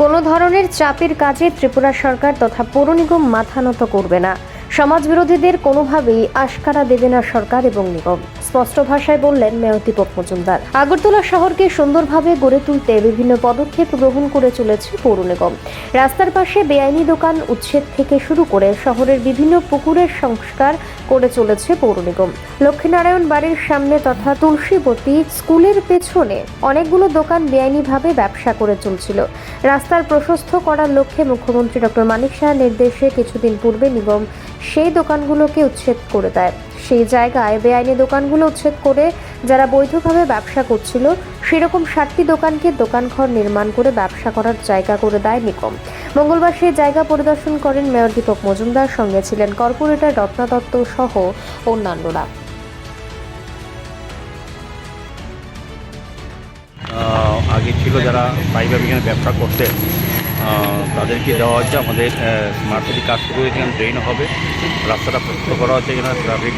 কোনো ধরনের চাপের কাজে ত্রিপুরা সরকার তথা পৌর নিগম মাথা নত করবে না। সমাজবিরোধীদের কোনোভাবেই আশকারা দেবে না সরকার এবং নিগম। স্পষ্ট ভাষায় বললেন মেয়র দীপক মজুমদার। আগরতলা শহরকে সুন্দরভাবে গড়ে তুলতে বিভিন্ন পদক্ষেপ গ্রহণ করে চলেছে পৌর নিগম। রাস্তার পাশে বেআইনি দোকান, উচ্ছেদ থেকে শুরু করে শহরের বিভিন্ন পুকুরের সংস্কার করে চলেছে পৌর নিগম। লক্ষ্মীনারায়ণ বাড়ির সামনে তথা তুলসীবতী স্কুলের পেছনে অনেকগুলো দোকান বেআইনিভাবে ব্যবসা করে চলছিল। রাস্তার প্রশস্ত করার লক্ষ্যে মুখ্যমন্ত্রী ডক্টর মানিক শাহ নির্দেশে কিছুদিন পূর্বে নিগম সেই দোকানগুলোকে উচ্ছেদ করে দেয়। সেই জায়গায় বেআইনি দোকানগুলো উচ্ছেদ করে যারা বৈধভাবে ব্যবসা করছিল, সেরকম সাতটি দোকানকে দোকানঘর নির্মাণ করে ব্যবসা করার জায়গা করে দেয় নিগম মঙ্গলবার সেই জায়গা পরিদর্শন করেন মেয়র দীপক মজুমদার, সঙ্গে ছিলেন কর্পোরেটর রত্না দত্ত সহ অন্যান্যরা। আগে ছিল যারা এখানে ব্যবসা করতেন তাদেরকে দেওয়া হচ্ছে। আমাদের স্মার্ট সিটি কাজ শুরু এখানে ড্রেন হবে। রাস্তাটা প্রস্তুত করা হচ্ছে এখানে ট্রাফিক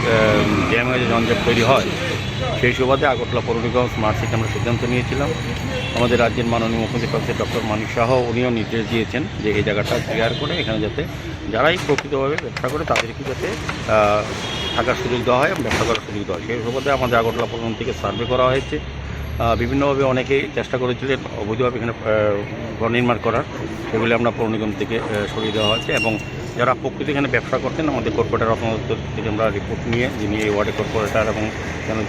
জ্যাম হয়ে জঞ্জাট তৈরি হয়। সেই সুবাদে আগরতলা পৌর নিগম স্মার্ট সিটি আমরা সিদ্ধান্ত নিয়েছিলাম। আমাদের রাজ্যের মাননীয় মুখ্যমন্ত্রী ডক্টর মানিক শাহ উনিও নির্দেশ দিয়েছেন যে এই জায়গাটা ক্লিয়ার করে এখানে যাতে যারাই প্রকৃতভাবে ব্যবসা করে, তাদেরকে যাতে থাকার সুযোগ দেওয়া হয় এবং ব্যবসা করার সুযোগ দেওয়া হয়। সেই সুবাদে আমাদের আগরতলা পৌর থেকে সার্ভে করা হয়েছে। বিভিন্নভাবে অনেকেই চেষ্টা করেছিলেন অবৈধভাবে এখানে ঘর নির্মাণ করার। সেগুলি আমরা পৌর নিগম থেকে সরিয়ে দেওয়া হয়েছে এবং যারা প্রকৃত এখানে ব্যবসা করতেন, আমাদের কর্পোরেটার রত্নদত্ত থেকে আমরা রিপোর্ট নিয়ে, যিনি এই ওয়ার্ডের কর্পোরেটার এবং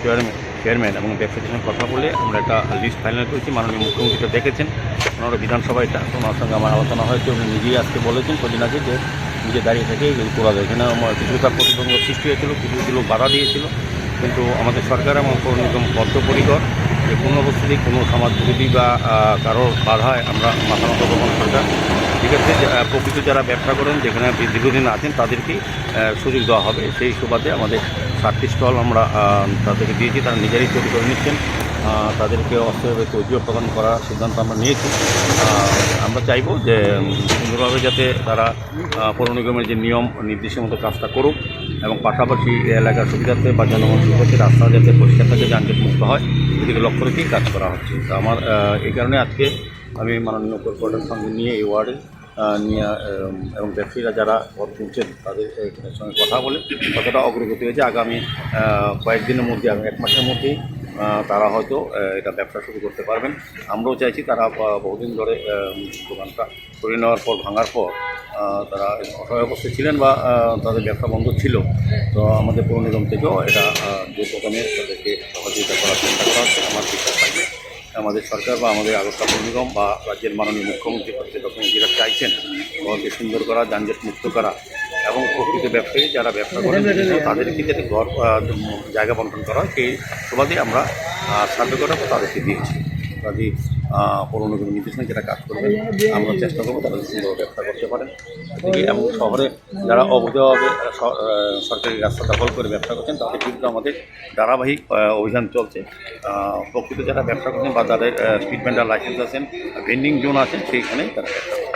চেয়ারম্যান চেয়ারম্যান এবং ব্যবসায়ীদের সঙ্গে কথা বলে আমরা একটা লিস্ট ফাইনাল করেছি। মাননীয় মুখ্যমন্ত্রীটা দেখেছেন। ওনারা বিধানসভায় ওনার সঙ্গে আমার আলোচনা হয়েছে। উনি নিজেই আজকে বলেছেন কদিন আগে যে নিজে দাঁড়িয়ে থেকে এগুলো করা যায়। এখানে আমার কিছুটা প্রতিবন্ধক সৃষ্টি হয়েছিল, কিছু কিছু লোক বাধা দিয়েছিল। কিন্তু আমাদের সরকার এবং পৌর নিগম বদ্ধপরিকর। যে কোনো অবস্থাতেই কোনো সমাজ বিরোধী বা কারোর বাধায় আমরা মাথা মতো গ্রহণ করি না ঠিক আছে প্রকৃত যারা ব্যবসা করেন, যেখানে দীর্ঘদিন আছেন, তাদেরকেই সুযোগ দেওয়া হবে। সেই সুবাদে আমাদের সাতটি স্টল আমরা তাদেরকে দিয়েছি, তারা নিজেরাই তৈরি করে নিচ্ছেন। তাদেরকে অস্থায়ীভাবে তৈরিও প্রদান করার সিদ্ধান্ত আমরা নিয়েছি। আমরা চাইব যে সুন্দরভাবে যাতে তারা পৌর নিগমের যে নিয়ম, নির্দেশের মতো কাজটা করুক এবং পাশাপাশি এলাকার সুবিধার্থে বা জনগণ সুবিধার্থে রাস্তা যাতে পরিষ্কার থাকে, যানজট মুক্ত হয়, এদিকে লক্ষ্য রেখেই কাজ করা হচ্ছে। তো আমার এই কারণে আজকে আমি মাননীয় কর্পোরেটর সঙ্গে নিয়ে, এই ওয়ার্ডে নিয়ে এবং ব্যবসায়ীরা যারা পথ তুলছেন, তাদের সঙ্গে কথা বলে কতটা অগ্রগতি হয়েছে। আগামী কয়েকদিনের মধ্যে, আগামী এক মাসের মধ্যেই তারা হয়তো এটা ব্যবসা শুরু করতে পারবেন। আমরাও চাইছি তারা বহুদিন ধরে দোকানটা করে নেওয়ার পর, ভাঙার পর তারা অসহায় অবস্থায় ছিলেন বা তাদের ব্যবসা বন্ধ ছিল। তো আমাদের পৌর নিগম থেকেও এটা যে দোকানে তাদেরকে সহযোগিতা করার চেষ্টা করা হচ্ছে, আমার বিশ্বাস থাকবে। আমাদের সরকার বা আমাদের আগরতলা পৌর নিগম বা রাজ্যের মাননীয় মুখ্যমন্ত্রী ডক্টর যেটা চাইছেন সুন্দর করা, যানজট মুক্ত করা এবং প্রকৃত ব্যবসায়ী যারা ব্যবসা করেন তাদেরকে যাতে ঘর জায়গা বন্টন করা হয় সেই সুবাদে আমরা সার্ভে করার তাদেরকে দিয়েছি। কাজে পৌর কোনো নির্দেশনা যেটা কাজ করবেন আমরা চেষ্টা করব তারা সুন্দর ব্যবসা করতে পারেন এবং শহরে যারা অবৈধভাবে সরকারি রাস্তা দখল করে ব্যবসা করছেন তাদের বিরুদ্ধে আমাদের ধারাবাহিক অভিযান চলছে। প্রকৃত যারা ব্যবসা করছেন বা যাদের স্ট্রিট লাইসেন্স আছেন ভেন্ডিং জোন আছেন সেইখানেই তারা ব্যবসা